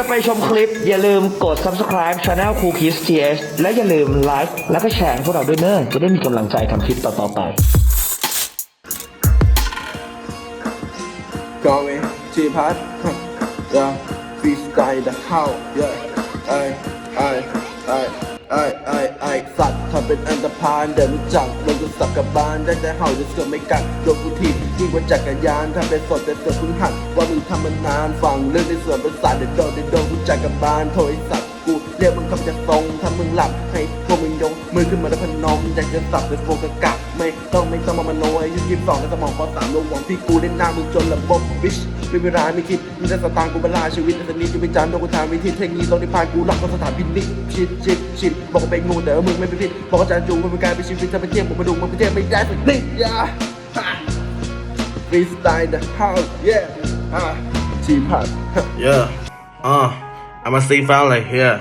จะไปชมคลิป อย่าลืมกด subscribe channel ครูคิส TS และอย่าลืมไลค์แล้วก็แชร์พวกเราด้วยเนอะจะได้มีกำลังใจทำคลิปต่อๆไป going to part the freestyle จะเข้า yeah ไอไอไอไอไอไอสัตว์ ทำเป็นอันตรพานเดินรู้จักโดนกูสับกับบานได้แต่เห่าจะเสือกไม่กัดโดนกูถีบยิ่งกว่าจักรยานทำเป็นสดแต่เสือกเพิ่งหัดว่ามึงทำมานานฟังเรื่องในส่วนประสาทเด็ดโดนเด็ดโดนกูจักกับบานโถไอสัตว์กูเรียกมึงคำจะตรงถ้ามึงหลับให้พวกมึงยกมือขึ้นมาแล้วพนมอยากจะสับเป็นโฟกัสกะไม่ต้องไม่ต้องมามโนอยุยี่สิบสองในสมองพอสามลงหวังที่กูเล่นหน้ามึงจนระบบวิช ไม่มีร้านไม่คิดมึงจะสตางค์กูเวลาชีวิตในสนิทจะไปจานโดนกูทางวิธีเทคนิคตอนที่ผ่านกูหลักก็สถานพินิจชิดชิดชิดบอกว่าเป็นงูแต่ว่ามึงไม่เป็นพิษบอกว่าจานจูมันเป็นการเป็นชีวิตจะไปเที่ยวผมมาดูมันไปเที่ยวไม่ได้สักนิดยาฟรีสไตล์ the house yeah อะชีพัด Yeah. Uh, I'm a sing file like here.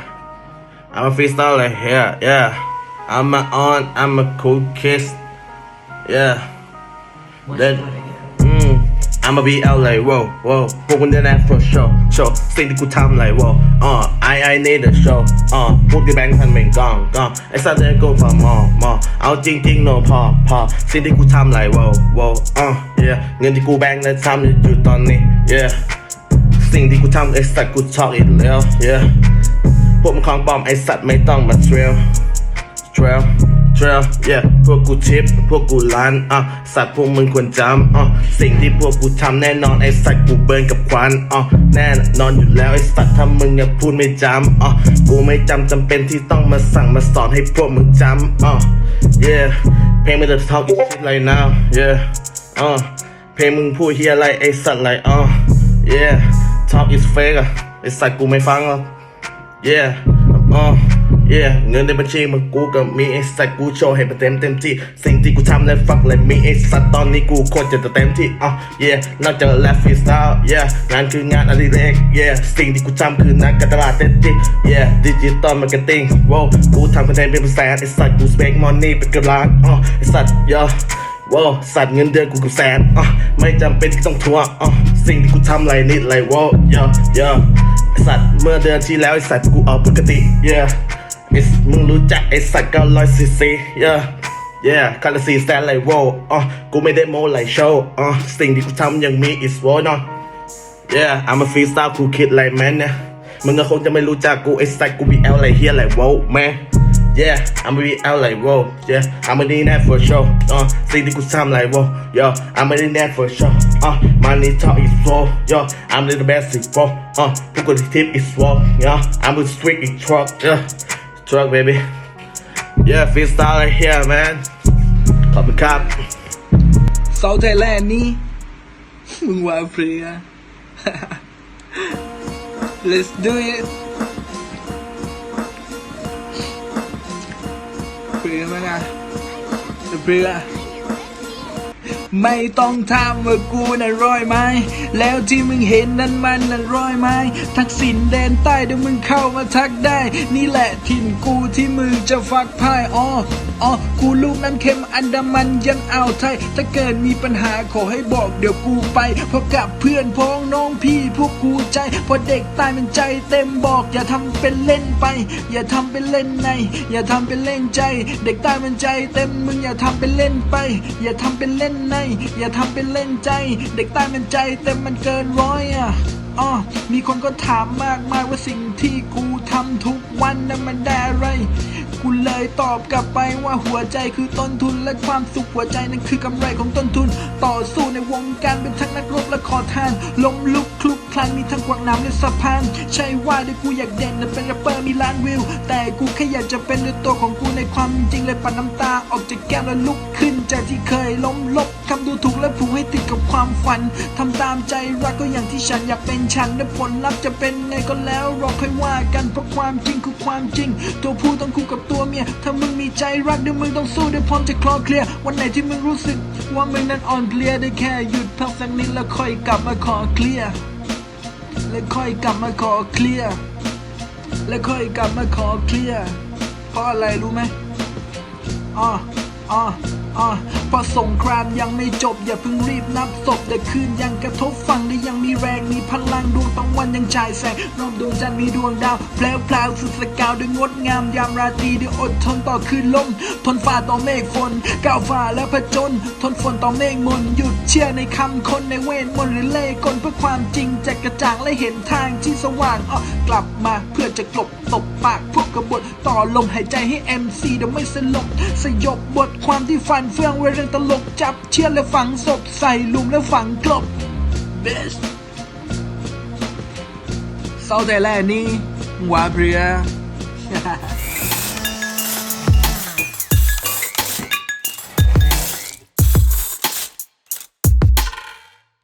I'm a freestyle like here. Yeah. I'm a on. I'm a cool kid. Yeah. Then. I'ma be out like whoa, whoa. พวกคุณได้แน่ for sure, sure. สิ่งที่กูทำ like whoa. Uh, I I need a show. Uh, พูดที่แบงค์พันเป็นกองกองไอ้สัตว์เดินกูฝ่ามอมอเอาจริงจริง no พอพอสิ่งที่กูทำ like whoa, whow. Uh, yeah. เงินที่กูแบงค์และทำอยู่ตอนนี้ yeah. สิ่งที่กูทำไอสัตว์กูชอบอีกแล้ว yeah พวกมึงของปลอมไอสัตว์ไม่ต้องมา trail trail trail yeah พวกกูทิป พวกกูล้านอะสัตว์พวกมึงควรจำอะสิ่งที่พวกกูทำแน่นอนไอสัตว์กูเบิร์นกับควันอะแน่นอนอยู่แล้วไอสัตว์ถ้ามึงอย่าพูดไม่จำอะกูไม่จำจำเป็นที่ต้องมาสั่งมาสอนให้พวกมึงจำอะ yeah เพลงไม่ได้ talk is shit right now yeah อะเพลงมึงพูดเฮียอะไรไอสัตว์ไรอะ yeah talk is fake อะไอสัตว์กูไม่ฟังหรอก yeah อ๋ อ yeah เงินในบัญชีมันกูกับมีไอสัตว์กูโชว์ให้มันเต็มเต็มที่ สิ่งที่กูทำและฟักเลยมีไอสัตว์ตอนนี้กูโคตรจะเต็มที่อ๋อ yeah นอกจากแรปฟรีสไตล์ yeah งานคืองานอดิเรก yeah สิ่งที่กูทำคือนักการตลาดเต็มที่ yeah ดิจิตอลมาร์เก็ตติ้ง wow กูทำคอนเทนต์เป็นแสนไอสัตว์กูสเปกมอนนี่เป็นเกือบล้านอ๋อไอสัตว์ yeah ว้าวสัตว์เงินเดือนกูกับแสนอะไม่จำเป็นที่ต้องทวอะสิ่งที่กูทำไรนิดไรว้าวเยอะเยอะสัตว์เมื่อเดือนที่แล้วไอสัตว์กูออกปกติ yeah มึงรู้จักไอสัตว์เก้าร้อยซีซี yeah yeah คาราซีแซนไรว้าวอะกูไม่ได้โม้ไรโชว์อะสิ่งที่กูทำยังมี is war เนาะ yeah I'm a freestyle cool kid like man เนี่ยมึงก็คงจะไม่รู้จักกูไอสัตว์กู BL ไรเฮียไรว้าว man Yeah, I'ma be out like whoa. Yeah, I'ma need that for sure. Uh, see the good time like whoa. Yo, I'ma need that for sure. Uh, money talk is slow. Yo, I'm the best is whoa. Uh, look at the tip is slow. Yeah, I'm with street in truck. Yeah, truck baby. Yeah, freestyle right here, man. Cop the cop. เซาไทยแลนด์นี้ มึงว่าเพลีย let's do it เพลียมั้งอ่ะเพลีย ไม่ต้องถามว่ากูน่ะร้อยไหม แล้วที่มึงเห็นนั้นมันน่ะร้อยไหม ทักษิณแดนใต้เดี๋ยวมึงเข้ามาทักได้ นี่แหละถิ่นกูที่มึงจะฟักพายอ๋ออ๋อกูลูกน้ำเค็มอันดามันยันอ่าวไทย ถ้าเกิดมีปัญหาขอให้บอกเดี๋ยวกูไป เพราะกับเพื่อนพ้องน้องพี่พวกกูใจพราะเด็กใต้มันใจเต็มบอก อย่าทำเป็นเล่นไป อย่าทำเป็นเล่นใน อย่าทำเป็นเล่นใจ เด็กใต้มันใจเต็มมึงอย่าทำเป็นเล่นไป อย่าทำเป็นเล่นใน อย่าทำเป็นเล่นใจ เด็กใต้มันใจเต็มมันเกินร้อยอะอ๋อมีคนก็ถามมากมายว่าสิ่งที่กูทำทุกวันนั้นมันได้อะไร เลยตอบกลับไปว่าหัวใจคือต้นทุนและความสุขหัวใจนั้นคือกำไรของต้นทุน ต่อสู้ในวงการเป็นทั้งนักรบและขอทานล้มลุกคลุก คลานมีทั้งกวางน้ำและสะพาน ใช่ว่าด้วยกูอยากเด่นและเป็นแรปเปอร์มีล้านวิว แต่กูแค่อยากจะเป็นด้วยตัวของกูในความจริงเลยปัดน้ำตาออกจากแก้มและลุกขึ้นจากที่เคยล้มลบคำดูถูกและผูกให้ติดกับความฝันทำตามใจรักก็อย่างที่ฉันอยากเป็นฉันและผลลัพธ์จะเป็นไงก็แล้วรอค่อยว่ากันเพราะความจริงคือความจริง ตัวผู้ต้องคู่กับตัวเมียถ้ามึงมีใจรักเดี๋ยวมึงต้องสู้เดี๋ยวพร้อมจะคลอเคลียร์วันไหนที่มึงรู้สึกว่ามึงนั้นอ่อนเพลียได้แค่หยุดพักสักนิดแล้วค่อยกลับมาขอเคลียร์ แล้วค่อยกลับมาขอเคลียร์แล้วค่อยกลับมาขอเคลียร์เพราะอะไรรู้ไหมอ๋ออ๋ออ๋อเพราะสงครามยังไม่จบ อย่าเพิ่งรีบนับศพแต่คืนยังกระทบฟังได้ยังมีแรงมีพลังดวงตะวันยังฉายแสงรอบดวงจันทร์มีดวงดาวแพลวพลาวสุดสกาวด้วยงดงามยามราตรีด้วยอดทนต่อคืนลมทนฝ่าต่อเมฆฝนก้าวฝ่าและผจญทนฝนต่อเมฆมนหยุดเชื่อในคำคนในเวทมนต์หรือเล่กลเพื่อความจริงจะกระจ่างและเห็นทางที่สว่างอ้อกลับมาเพื่อจะกลบตบปากพวกกบฏต่อลมหายใจให้ MC เดี๋ยวไม่สลบสยบบทความที่ฟันเฟืองไว้เรื่องตลกจับเชือดและฝังศพใส่หลุมและฝังกลบ Best เศร้าแต่แลนี้วาเบีย